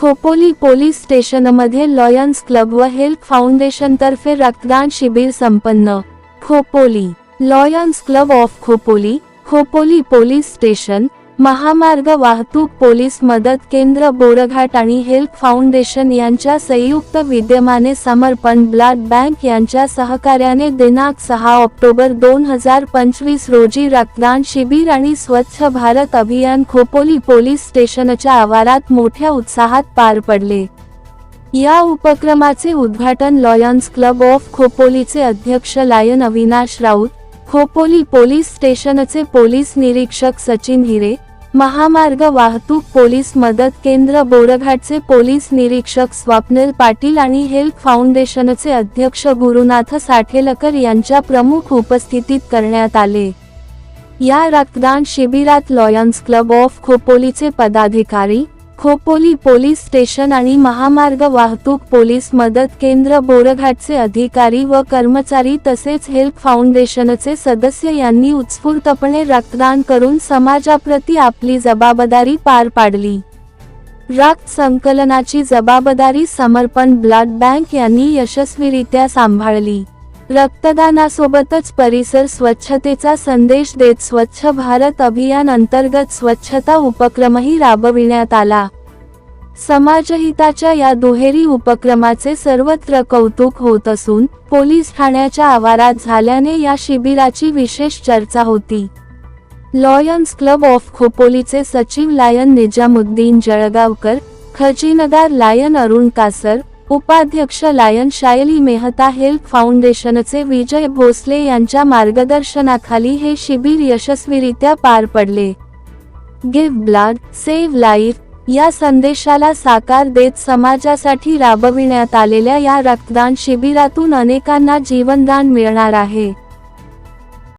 Khopoli police स्टेशनमध्ये Lions club व health फाउंडेशनतर्फे रक्तदान शिबिर संपन्न. Khopoli Lions Club of Khopoli Khopoli police station महामार्ग वाहतूक पोलीस मदत केंद्र बोरघाट आणि हेल्प फाउंडेशन यांच्या संयुक्त विद्यमाने समर्पण ब्लड बँक यांच्या सहकार्याने दिनांक सहा ऑक्टोबर दोन हजार पंचवीस रोजी रक्तदान शिबिर आणि स्वच्छ भारत अभियान खोपोली पोलीस स्टेशनच्या आवारात मोठ्या उत्साहात पार पडले. या उपक्रमाचे उद्घाटन लॉयन्स क्लब ऑफ खोपोलीचे अध्यक्ष लायन अविनाश राऊत खोपोली पोलीस स्टेशनचे पोलीस निरीक्षक सचिन हिरे महामार्ग वाहतूक पोलीस मदत केंद्र बोरघाटचे पोलीस निरीक्षक स्वप्नील पाटील आणि हेल्प फाउंडेशनचे अध्यक्ष गुरुनाथ साठेलकर यांच्या प्रमुख उपस्थितीत करण्यात आले. या रक्तदान शिबिरात लॉयन्स क्लब ऑफ खोपोलीचे पदाधिकारी खोपोली पोलीस स्टेशन आणि महामार्ग वाहतूक पोलीस मदत केंद्र बोरघाटचे अधिकारी व कर्मचारी तसेच हेल्प फाउंडेशनचे सदस्य यांनी उत्स्फूर्तपणे रक्तदान करून समाजाप्रती आपली जबाबदारी पार पाडली. रक्त संकलनाची जबाबदारी समर्पण ब्लड बँक यांनी यशस्वीरित्या सांभाळली. रक्तदानासोबतच परिसर स्वच्छतेचा संदेश देत स्वच्छ भारत अभियान अंतर्गत स्वच्छता उपक्रमही राबविण्यात आला. समाजहिताच्या या दुहेरी उपक्रमाचे सर्वत्र कौतुक होत असून पोलीस ठाण्याच्या आवारात झाल्याने या शिबिराची विशेष चर्चा होती. लॉयन्स क्लब ऑफ खोपोलीचे सचिव लायन निजामुद्दीन जळगावकर खजिनदार लायन अरुण कासर उपाध्यक्ष लायन शायली मेहता हेल्प फाउंडेशनचे विजय भोसले यांच्या मार्गदर्शनाखाली हे शिबिर यशस्वीरित्या पार पडले. गिव्ह ब्लड सेव्ह लाईफ या संदेशाला साकार देत समाजासाठी राबविण्यात आलेल्या या रक्तदान शिबिरातून अनेकांना जीवनदान मिळणार आहे.